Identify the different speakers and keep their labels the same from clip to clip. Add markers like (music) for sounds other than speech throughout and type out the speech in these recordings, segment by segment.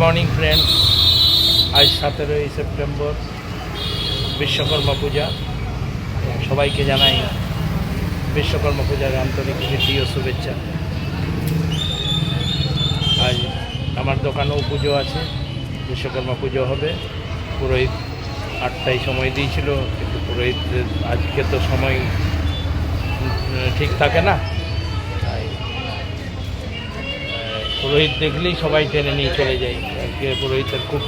Speaker 1: Morning friends, আজ সতেরোই September, Vishwakarma পূজা। সবাইকে জানাই বিশ্বকর্মা পূজার আন্তরিক প্রীতি ও শুভেচ্ছা। আজ আমার দোকানেও পুজো আছে, বিশ্বকর্মা পুজো হবে। পুরোহিত আটটায় সময় দিয়েছিল, কিন্তু পুরোহিত আজকে তো সময় ঠিক থাকে না তাই আহ, পুরোহিত দেখলেই সবাই টেনে নিয়ে চলে যায়। আজকে পুরোহিতের খুব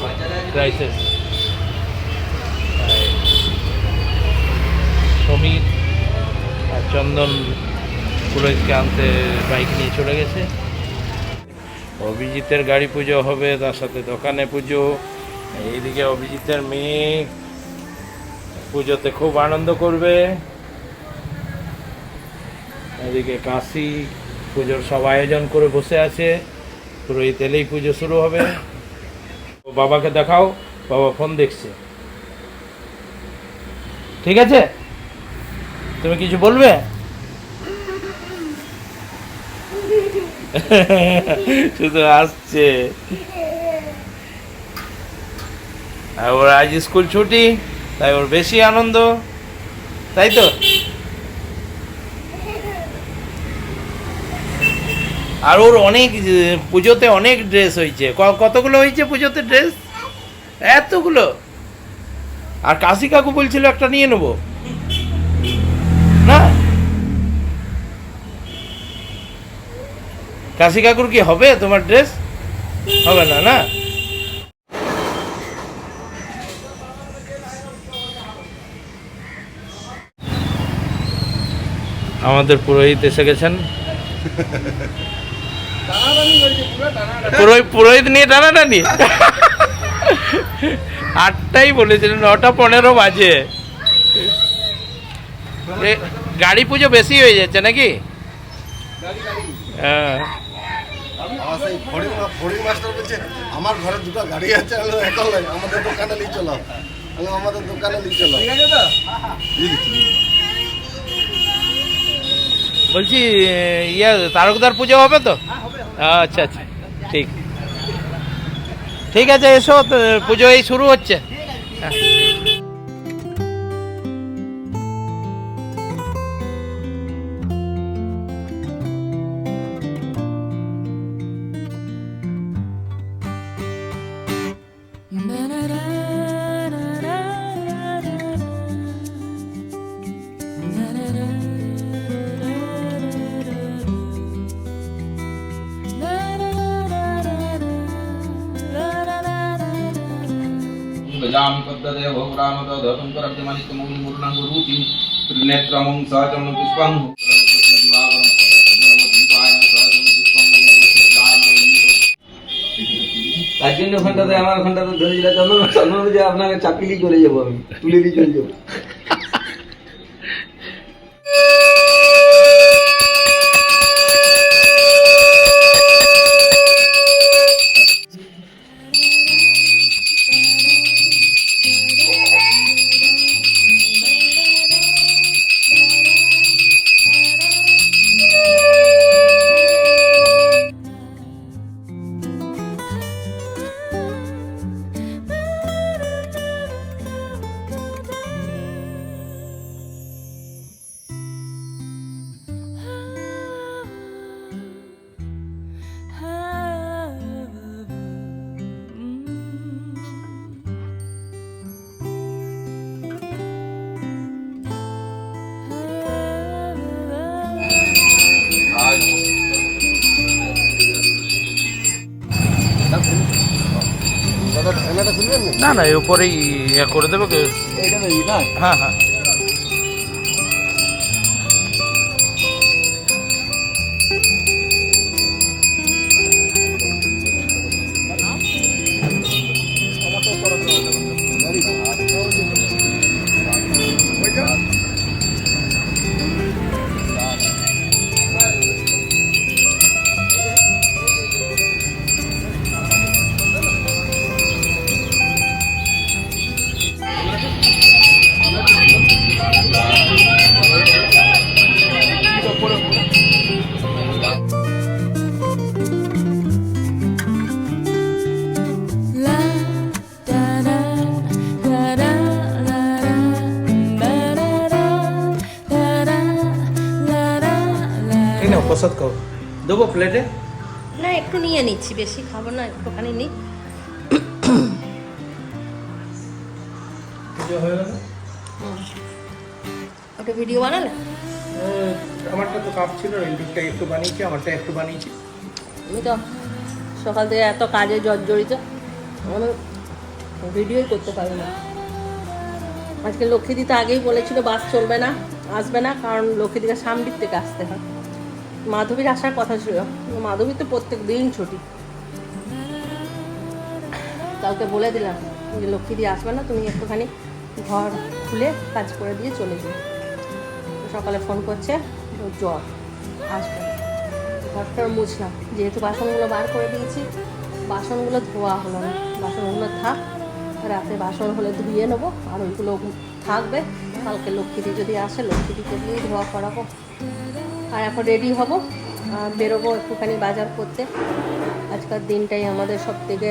Speaker 1: ক্রাইসিস সমীর আর চন্দন পুরোহিতকে আনতে বাইক নিয়ে চলে গেছে। অভিজিতের গাড়ি পুজো হবে, তার সাথে দোকানে পুজো। এইদিকে অভিজিতের মেয়ে পুজোতে খুব আনন্দ করবে। এদিকে কাশি পুজোর সব আয়োজন করে বসে আছে। পুরোহিত এলেই পুজো শুরু হবে। ও বাবাকে দেখাও, বাবা ফোন দেখছে। ঠিক আছে? তুমি কিছু বলবে? শুধু আসছে। ওর আজ স্কুল ছুটি, তাই ওর বেশি আনন্দ। তাই তো? আর ওর অনেক পুজোতে অনেক ড্রেস হয়েছে। কতগুলো হয়েছে পুজোতে ড্রেস এতগুলো? আর কাশি কাকু বলছিল একটা নিয়ে নেব। না? কাশি কাকুর কি হবে তোমার ড্রেস হবে না না? আমাদের পুরোহিত এসে গেছেন। (laughs) পুরোহিত পুরোহিত নিয়ে টানাটানি? আটটাই বলেছিলেন নটা পনেরো বাজে। গাড়ি পুজো বেশি হয়ে যাচ্ছে নাকি? হ্যাঁ।
Speaker 2: আমার বলছে আমার ঘরে দুটো গাড়ি আছে। আমি বললাম, এখন নয় আমাদের দোকানে নিয়ে চলো। আমাদের দোকানে নিয়ে চলো।
Speaker 1: বলছি ইয়ে তারকদার পুজো হবে তো? আচ্ছা আচ্ছা ঠিক ঠিক আছে এসো পুজো এই শুরু হচ্ছে হ্যাঁ।
Speaker 3: पद्मदेव बहुरामद धतुं करद्यमनित्यमुं मूर्णाङ्गरूपिं त्रिनेत्रमुं सहजं पुष्पं
Speaker 4: তার জন্য ওখানটাতে আমার ওখানটাতে ধরে দিলে চন্দন চন্দন যে আপনাকে চাপিলি চলে যাবো আমি তুলে দিয়ে চলে যাবো
Speaker 2: না
Speaker 1: না এর উপরেই ইয়ে করে দেবো হ্যাঁ হ্যাঁ।
Speaker 5: নিচ্ছি বেশি খাব না একটুখানি নিই। ওটা ভিডিও বানালে?
Speaker 1: আমারটা তো কাপ ছিল রিন্টুরটা একটু বানিয়েছি আমারটা একটু বানিয়েছি।
Speaker 5: আমি তো সকাল থেকে এত কাজে জর্জরিত আমি ভিডিওই করতে পারি না। আজকে লক্ষ্মীদিতে আগেই বলেছিল বাস চলবে না আসবে না কারণ লক্ষ্মীদিকে সামদিক থেকে আসতে হয়। মাধবীর আসার কথা ছিল মাধবী তো প্রত্যেক দিন ছুটি। কাউকে বলে দিলাম যে লক্ষ্মীদি আসবে না, তুমি একটুখানি ঘর খুলে কাজ করে দিয়ে চলে যাও সকালে ফোন করছে জ্বর, আসবে না। ঘরটার মুছলাম, যেহেতু বাসনগুলো বার করে দিয়েছি, বাসনগুলো ধোয়া হলো না। বাসনগুলো থাক, রাতে বাসন হলে ধুয়ে নেব, আর ওইগুলো থাকবে। কালকে লক্ষ্মীদি যদি আসে লক্ষ্মীদিকে দিয়েই ধোয়া করাবো। আর এখন রেডি হব বেরোবো একটুখানি বাজার করতে। আজকাল দিনটাই আমাদের সব থেকে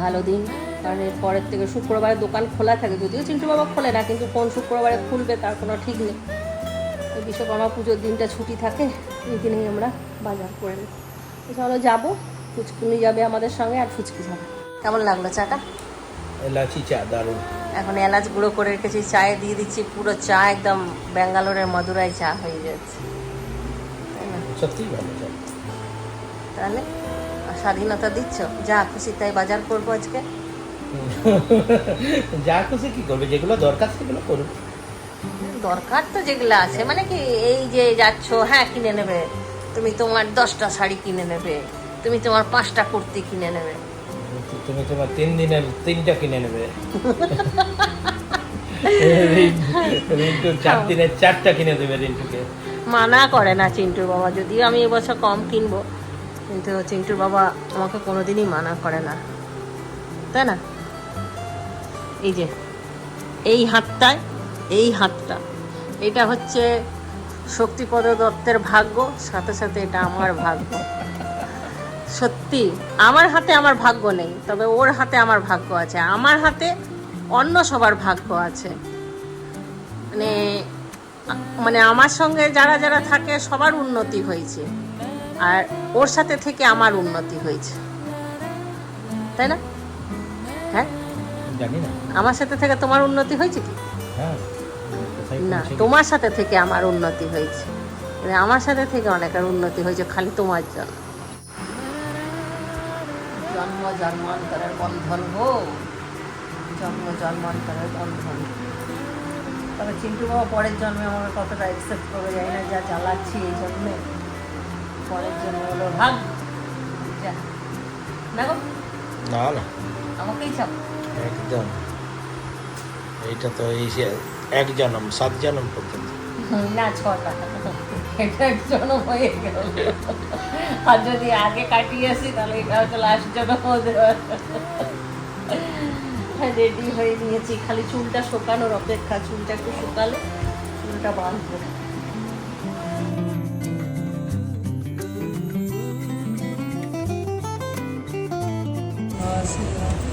Speaker 5: ভালো দিন। কারণ এর পরের থেকে শুক্রবারে দোকান খোলা থাকে যদিও চিন্টু বাবা খোলে না কিন্তু কোন শুক্রবারে খুলবে তার কোনো ঠিক নেই। এই বিশ্বকর্মা পুজোর দিনটা ছুটি থাকে এই দিনেই আমরা বাজার করে নিই। চলো যাব ফুচকুনি যাবে আমাদের সঙ্গে আর ফুচকি যাবে কেমন লাগল চাটা?
Speaker 1: এলাচি চা দারুণ।
Speaker 5: এখন এলাচ গুঁড়ো করে রেখেছি চায়ে দিয়ে দিচ্ছি পুরো চা একদম ব্যাঙ্গালোরের মধুরাই চা হয়ে যাচ্ছে। তাই না?
Speaker 1: সত্যিই ভালো চা।
Speaker 5: তাহলে স্বাধীনতা দিচ্ছ? যা খুশি তাই বাজার করব আজকে। (laughs)
Speaker 1: যা খুশি কি করবে? যেগুলো দরকার সেগুলো করবে
Speaker 5: দরকার তো যেগুলো আছে। মানে কি এই যে যাচ্ছ হ্যাঁ কিনে নেবে। তুমি তোমার দশটা শাড়ি কিনে নেবে। তুমি তোমার পাঁচটা কুর্তি কিনে নেবে।
Speaker 1: তুমি তোমার তিন দিনের তিনটা কিনে নেবে। (laughs) রিন্টু চার দিনের চারটা কিনে দেবে রিন্টুকে।
Speaker 5: মানা করে না চিন্টুর বাবা। যদিও আমি এবছর কম কিনবো। কিন্তু চিন্টুর বাবা আমাকে কোনোদিনই মানা করে না। তাই না? এই যে, এই হাতটায়, এই হাতটা। এটা হচ্ছে শক্তিপদ দত্তের ভাগ্য, সাথে সাথে এটা আমার ভাগ্য। সত্যি, আমার হাতে আমার ভাগ্য নেই, তবে ওর হাতে আমার ভাগ্য আছে। আমার হাতে অন্য সবার ভাগ্য আছে। মানে মানে আমার সঙ্গে যারা যারা থাকে, সবার উন্নতি হয়েছে। আর ওর সাথে থেকে আমার উন্নতি হয়েছে। তাই না? হ্যাঁ?
Speaker 1: জানি না।
Speaker 5: আমার সাথে থেকে তোমার উন্নতি হয়েছে কি?
Speaker 1: হ্যাঁ।
Speaker 5: না তোমার সাথে থেকে আমার উন্নতি হয়েছে। মানে আমার সাথে থেকে অনেকের উন্নতি হয়েছে খালি তোমার জন্য। জন্ম জন্মান্তরের বন্ধন গো। জন্ম জন্মান্তরের বন্ধন। তবে চিন্টু বাবা পরের জন্মে আমাকে কতটা অ্যাকসেপ্ট করে যায় না যা জ্বালাচ্ছি এই জন্মে। পরের জন্মে হলো ভাগ। দেখো।
Speaker 1: না না।
Speaker 5: আমাকেই চাপ
Speaker 1: একদম। এইটা তো এই এক জনম সাত জনম পর্যন্ত।
Speaker 5: না ছটা এটা এক জন্ম হয়ে গেল। আর যদি আগে কাটিয়ে আসি তাহলে এটা হচ্ছে লাস্ট জন্ম রেডি হয়ে নিয়েছি। খালি চুলটা শুকানোর অপেক্ষা চুলটা একটু শুকালে চুলটা বাঁধবো।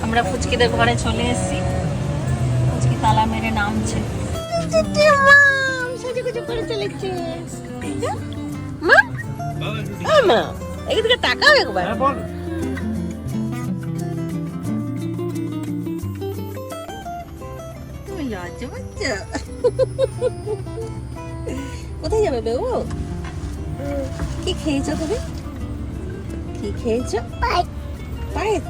Speaker 5: আমরা ফুচকিদের ঘরে চলে এসেছি। ফুচকি তালা মেরে নামছে। এদিকে তাকাও একবার তুমি লজ্জা পাচ্ছ কোথায় যাবে বেবু? কি খেয়েছো তুমি? কি খেয়েছো? পায়েস।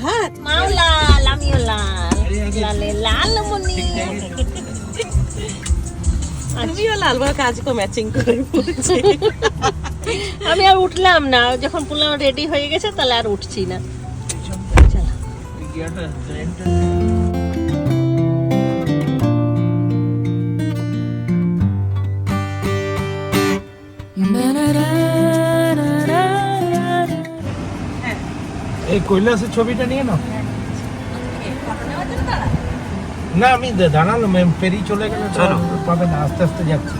Speaker 5: ভাত মাও লাল আমিও লাল। লালে লাল মনি
Speaker 6: আমিও লালবার কাজ কো ম্যাচিং করে পড়ছি
Speaker 5: আমি আর উঠলাম না যখন পুলাম রেডি হয়ে গেছে তাহলে আর উঠছি না। চলো
Speaker 1: এই কৈলাসের ছবিটা নিয়ে নাও। না আমি দাঁড়ালাম ফেরি চলে গেলে চলো। পাবে না আস্তে আস্তে যাচ্ছি।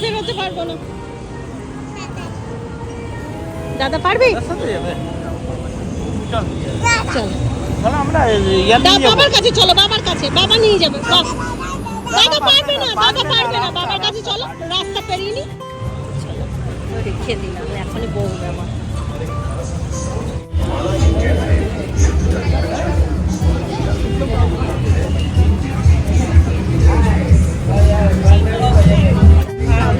Speaker 5: আমি পারব না। দাদা পারবি? চল।
Speaker 1: আমরা
Speaker 5: বাবার কাছে চলো বাবার কাছে। বাবা নিয়ে যাবে দাদা পারবে না দাদা পারবে না বাবার কাছে চলো রাস্তা পেরিয়ে নি। রেখে দিলাম এখনই বলবে আমার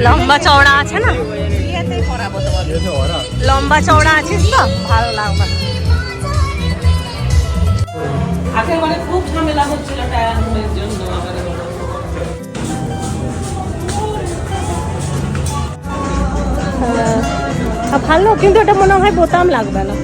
Speaker 5: লম্বা চওড়া আছে না? লম্বা চওড়া আছিস তো? ভালো লাগবে
Speaker 6: মানে খুব ঝামেলা হচ্ছিল টায়ারের জন্য
Speaker 5: ভালো কিন্তু এটা মনে হয় বোতাম লাগবে না।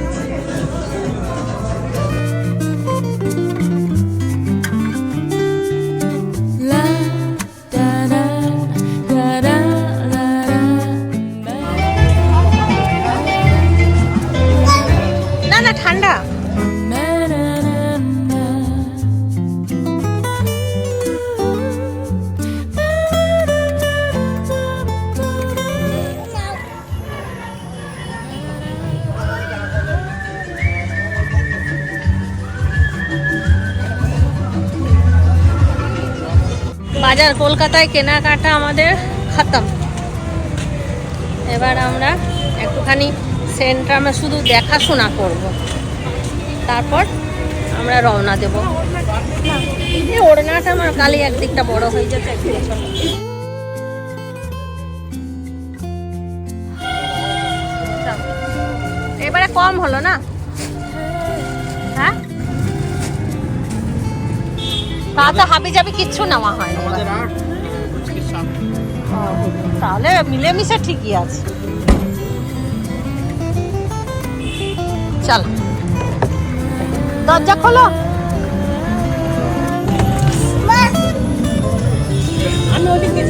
Speaker 5: কলকাতায় কেনাকাটা আমাদের খতম। এবার আমরা একটুখানি সেন্ট্রামে শুধু দেখাশোনা করব। তারপর আমরা রওনা দেব। ওড়নাটা আমার কালি একদিকটা বড় হয়ে যেত। এবারে কম হলো না? তাতে হাবি যাবি কিচ্ছু নেওয়া হয় তাহলে মিলেমিশে ঠিকই আছে। চল। দরজা খোলো।
Speaker 6: আমি ওদিকে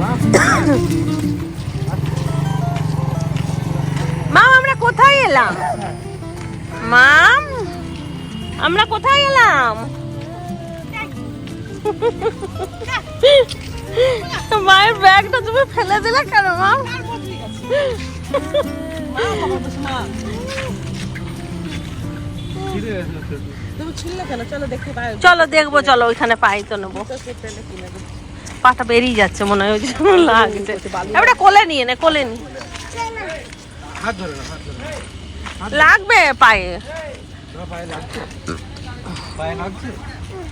Speaker 5: মাম এলাম মাম, আমরা কোথায় এলাম মায়ের ব্যাগটা তুমি ফেলে দিলে কেন, মাম?
Speaker 6: চলো,
Speaker 5: দেখব, চলো, ওইখানে পাই তো নেব। পাটা বেরিয়ে যাচ্ছে মনে হয়, ওই লাগছে। কোলে নিয়ে নে, কোলে নি লাগবে? পায়ে।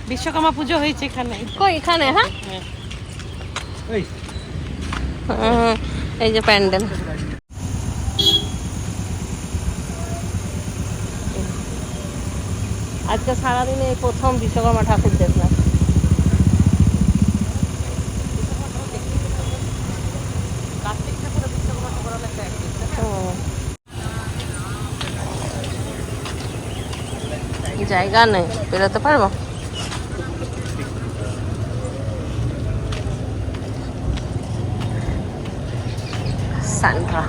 Speaker 6: বিশ্বকর্মা পুজো হয়েছে এখানে।
Speaker 5: কই এখানে হ্যাঁ? এই। যে প্যান্ডেল। আজকে সারাদিনে এই প্রথম বিশ্বকর্মা ঠাকুর দেখলাম। জায়গা নেই বেরোতে পারব? সান্ড্রা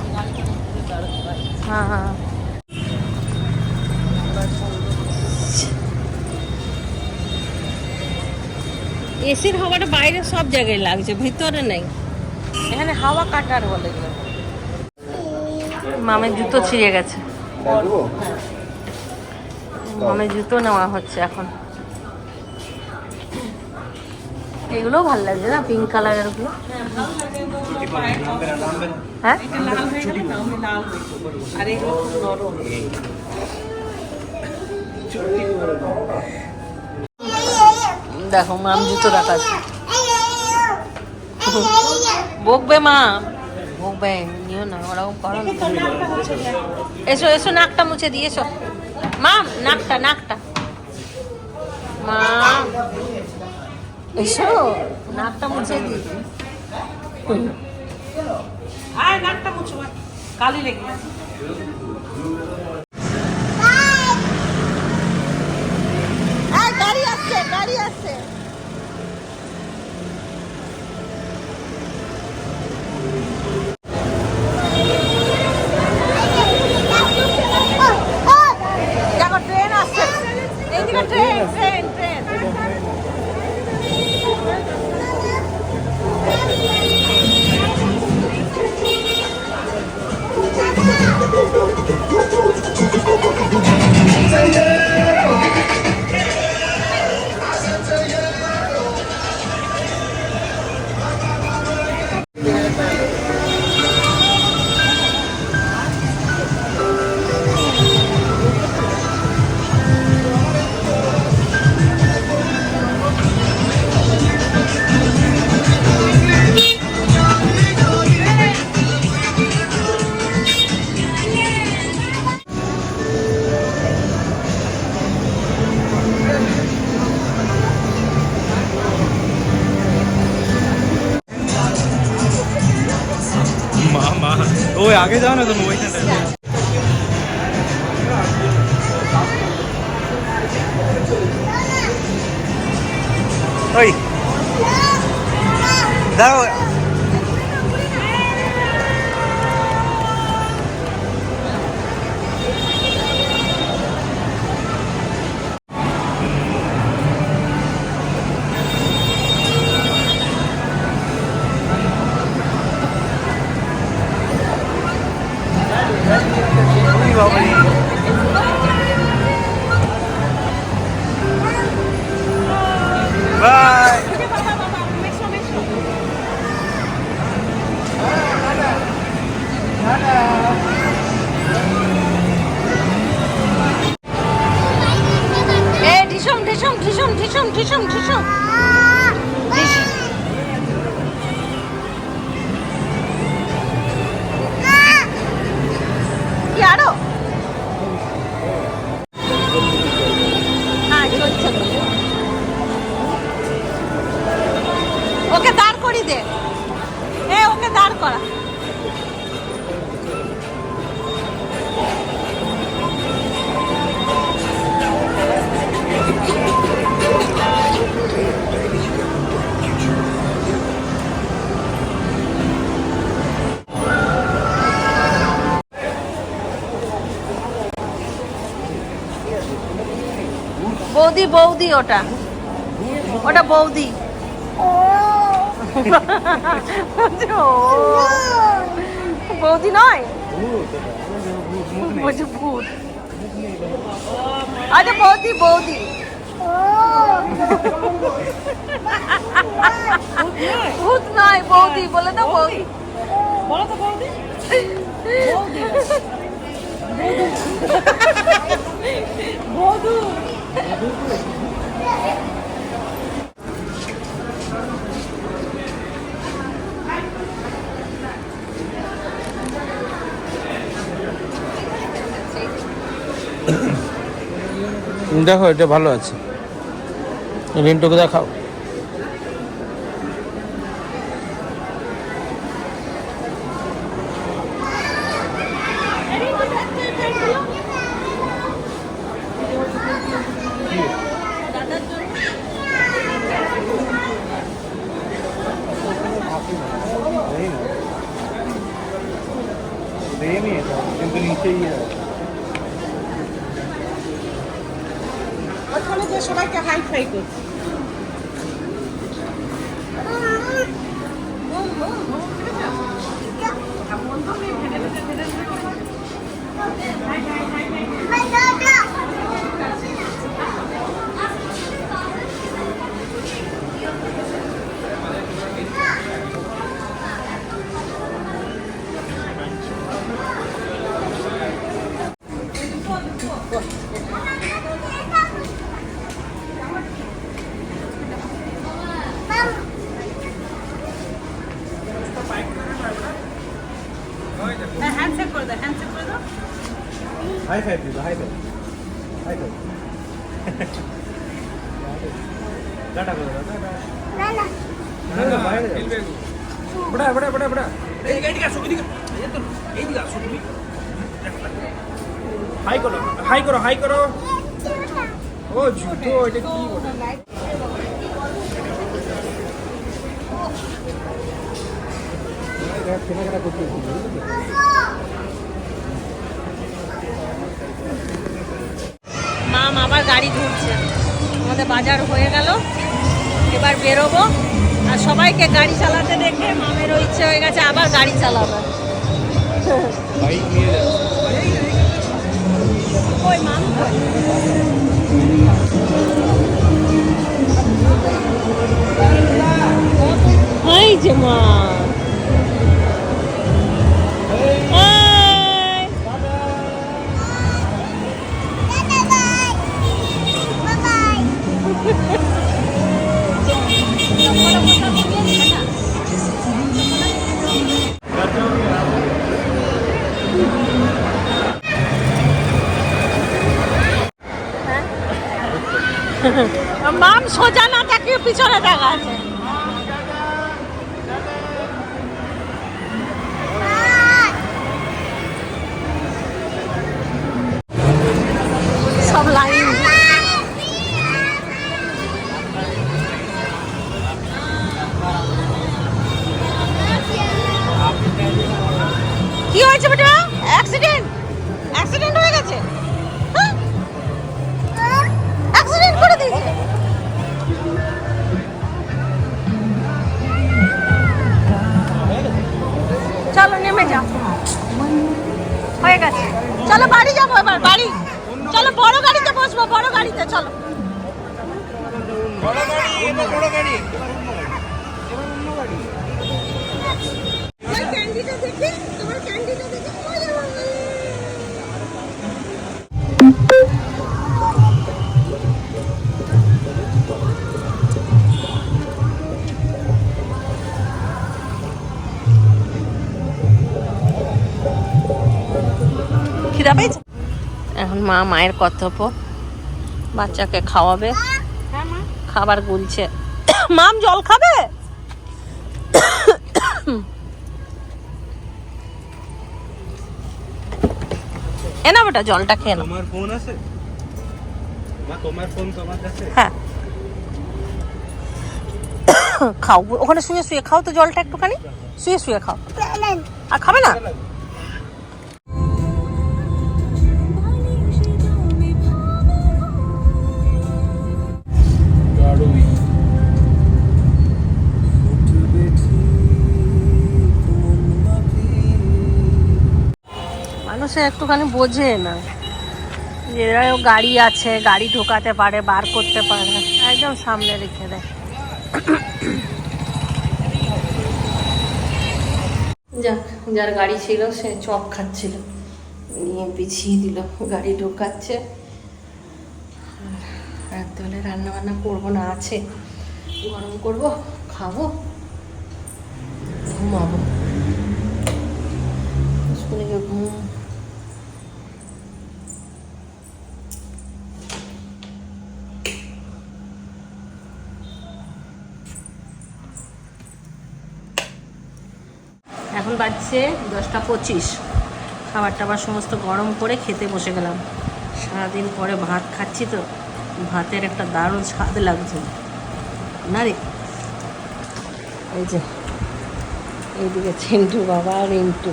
Speaker 5: হ্যাঁ। হ্যাঁ এসির হাওয়াটা বাইরে সব জায়গায় লাগছে ভিতরে নেই।
Speaker 6: এখানে হাওয়া কাটার বলে।
Speaker 5: মামের জুতো ছিঁড়ে গেছে। মামের জুতো নেওয়া হচ্ছে এখন। এগুলো ভালো লাগছে না? পিঙ্ক কালারেরগুলো হ্যাঁ? দেখো মাম জুতো দেখাচ্ছে। বকবে মা। বকবে নিও না ওরকম করো এসো এসো নাকটা মুছে দিয়ে এসো। মাম নাকটা নাকটা মাম এসো নাকটা মুছে দি
Speaker 6: আয় নাকটা মুছো। কালি লেগে
Speaker 7: আগে যাও না তুমি ওইখানটা
Speaker 5: দে। এ ওকে দাঁড় করা। বৌদি বৌদি ওটা। ওটা বৌদি। বৌদি নয়? বলছে ভূত। আরে বৌদি বৌদি। ভূত নয়, বৌদি, বলে তো বৌদি।
Speaker 6: তো বৌদি। বৌদু।
Speaker 1: দেখো এটা ভালো আছে রিন্টুকে দেখাও
Speaker 7: নিচেই
Speaker 6: ওখানে যে সবাইকে হাই ফাই করছে হ্যান্ডশেক
Speaker 7: হাই ফাইভ দিল হাই ফাইভ হাই ফাইভ দাও টাটা না না বাইরে। বড়া বড়া বড়া বড়া এইদিকে আসো এইদিকে এই তো এইদিকে আসো তুমি হাই করো হাই করো হাই করো ও ঝুটো এটা কি বলে কেনাকাটা করতে
Speaker 5: মাম আবার গাড়ি ঘুরছে। আমাদের বাজার হয়ে গেল। এবার বেরোবো। আর সবাইকে গাড়ি চালাতে দেখে মামেরও ইচ্ছে হয়ে গেছে আবার গাড়ি চালাবে। কই মাম। あなた。খিদা পেয়েছে? এখন মা মায়ের কর্তব্য। বাচ্চাকে খাওয়াবে। খাবার গুলছে। মাম জল খাবে? এ না বেটা জলটা খেয়ে নাও।
Speaker 7: তোমার ফোন আছে? মা তোমার ফোন তোমার কাছে?
Speaker 5: হ্যাঁ। খাও ওখানে শুয়ে শুয়ে খাও তো জলটা একটুখানি। শুয়ে শুয়ে খাও। আর খাবে না? মানুষে একটুখানি বোঝে না। এরাও গাড়ি আছে, গাড়ি ঢোকাতে পারে, বার করতে পারে একদম সামনে রেখে দেয়। যার গাড়ি ছিল, সে চপ খাচ্ছিল। নিয়ে পিছিয়ে দিল, গাড়ি ঢোকাচ্ছে। রাত্রে হলে রান্না বান্না করব না, আছে। গরম করব, খাব, ঘুমাবো। স্কুলে ঘুম বাজছে দশটা পঁচিশ। খাবার টাবার সমস্ত গরম করে খেতে বসে গেলাম। সারাদিন পরে ভাত খাচ্ছি তো ভাতের একটা দারুণ স্বাদ লাগছে। না রে? এই যে এইদিকে চিন্টু বাবা আর রিন্টু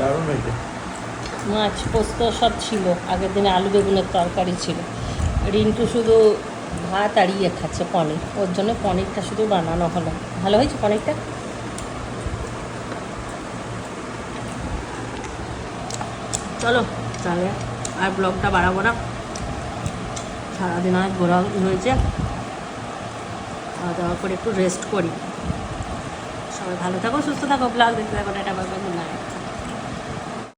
Speaker 1: দারুণ হয়েছে।
Speaker 5: মাছ পোস্ত সব ছিল আগের দিনে আলু বেগুনের তরকারি ছিল। রিন্টু শুধু ভাত আর ইয়ে খাচ্ছে পনির ওর জন্য পনিরটা শুধু বানানো হলো। ভালো হয়েছে পনিরটা? চলো, তাহলে আর ব্লগটা বাড়াবো না। সারাদিন অনেক ঘোরা হয়েছে। খাওয়া দাওয়া করে একটু রেস্ট করি। সবাই ভালো থাকো, সুস্থ থাকো, ব্লগ দেখতে থাকো, টাটা বাবা গুড